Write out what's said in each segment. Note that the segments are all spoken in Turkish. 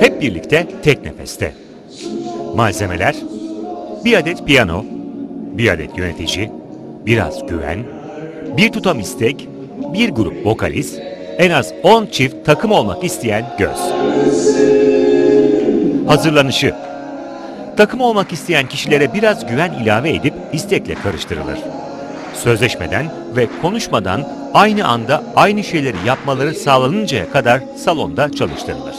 Hep birlikte tek nefeste. Malzemeler, bir adet piyano, bir adet yönetici, biraz güven, bir tutam istek, bir grup vokalist, en az 10 çift takım olmak isteyen göz. Hazırlanışı Takım olmak isteyen kişilere biraz güven ilave edip istekle karıştırılır. Sözleşmeden ve konuşmadan aynı anda aynı şeyleri yapmaları sağlanıncaya kadar salonda çalıştırılır.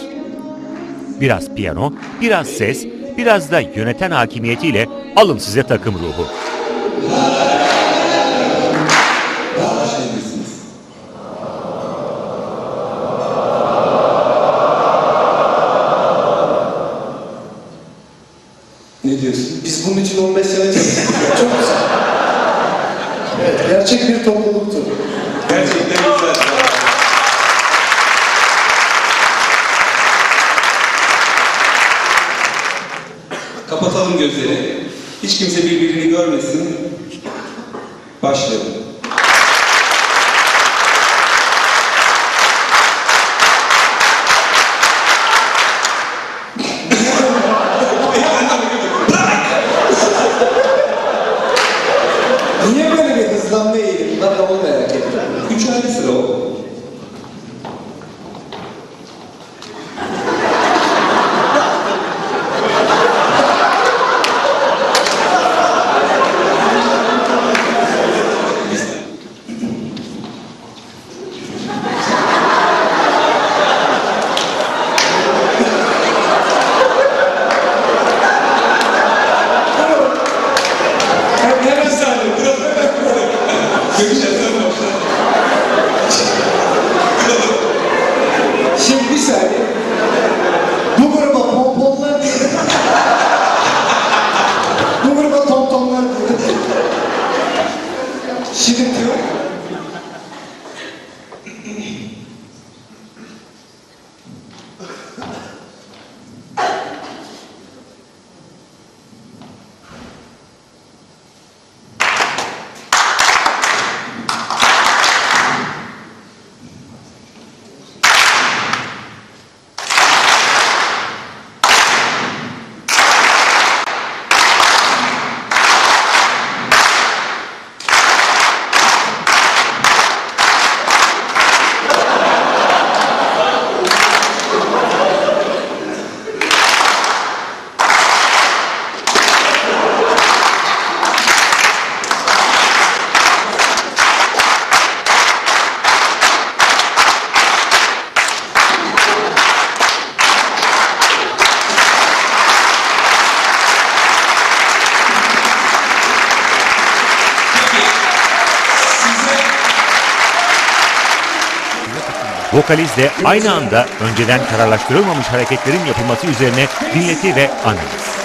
Biraz piyano, biraz ses, biraz da yöneten hakimiyetiyle alın size takım ruhu. Ne diyorsun? Biz bunun için 15 sene. Çok güzel. Evet, gerçek bir topluluktu. Kapatalım gözleri. Hiç kimse birbirini görmesin. Başlayalım. Niye böyle bir hızlanma eğilimi? Ben de ettim. Üç ayrı Tira teu. Vokalizle aynı anda önceden kararlaştırılmamış hareketlerin yapılması üzerine dinleti ve analiz.